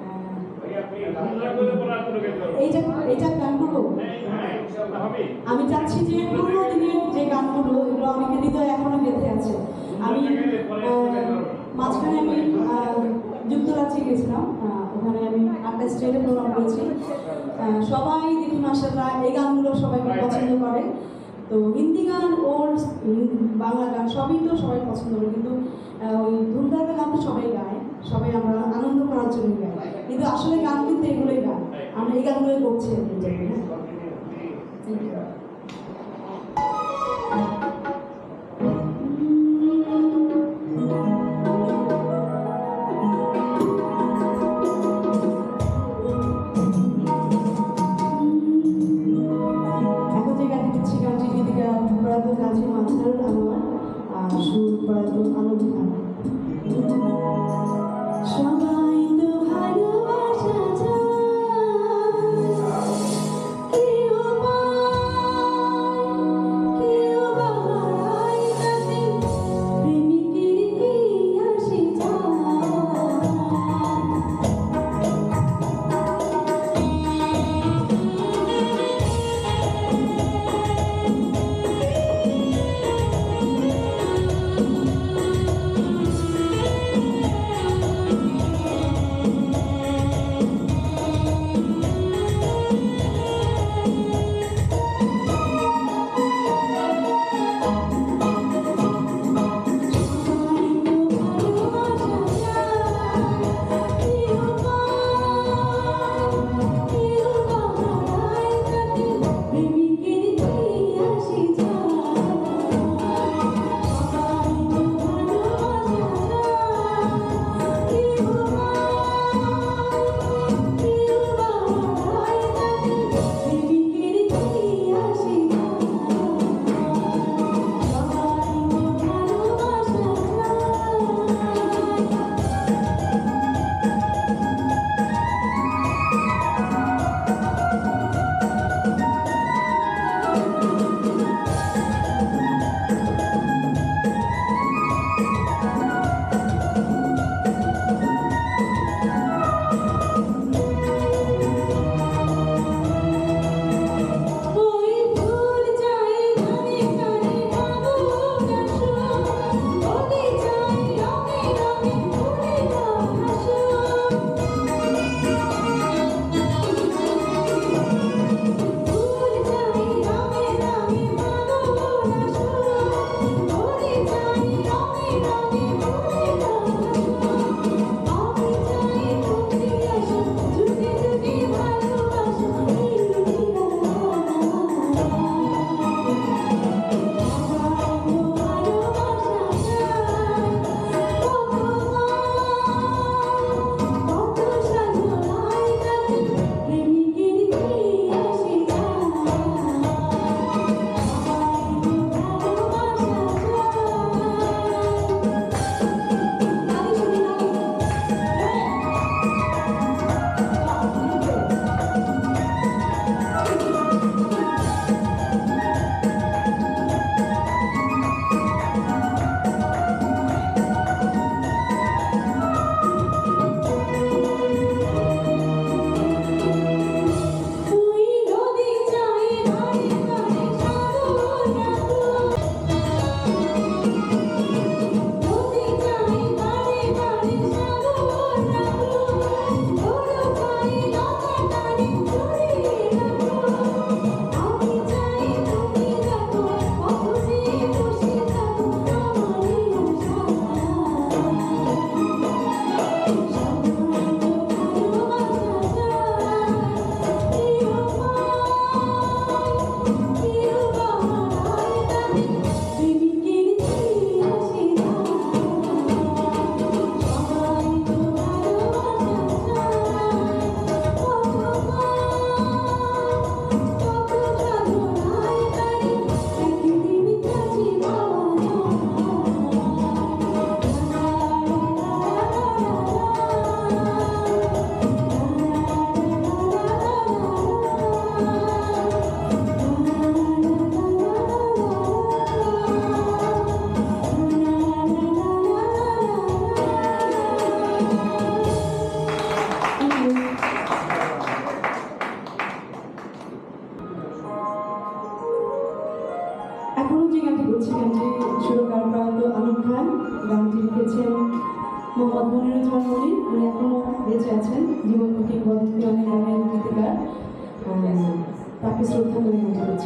হ্যাঁ। হ্যাঁ হবে। আমি চাচ্ছি যে পুরোনো দিনের যে গানগুলো এগুলো আমাকে হৃদয়ে এখনও গেঁথে আছে। আমি মাঝখানে আমি যুক্তরাজ্যে গেছিলাম। ওখানে আমি আটটা স্টেটে প্রোগ্রাম করেছি। সবাই দেখি মাসাল্লাহ এই গানগুলো সবাই খুব পছন্দ করে তো হিন্দি গান ওর বাংলা গান সবই তো সবাই পছন্দ করে কিন্তু ওই ধুমধারকা গান তো সবাই গায় সবাই আমরা আনন্দ করার জন্য গাই। কিন্তু আসলে গান কিন্তু এগুলোই গান আমরা এই গানগুলোই করছি আর কি, হ্যাঁ 음.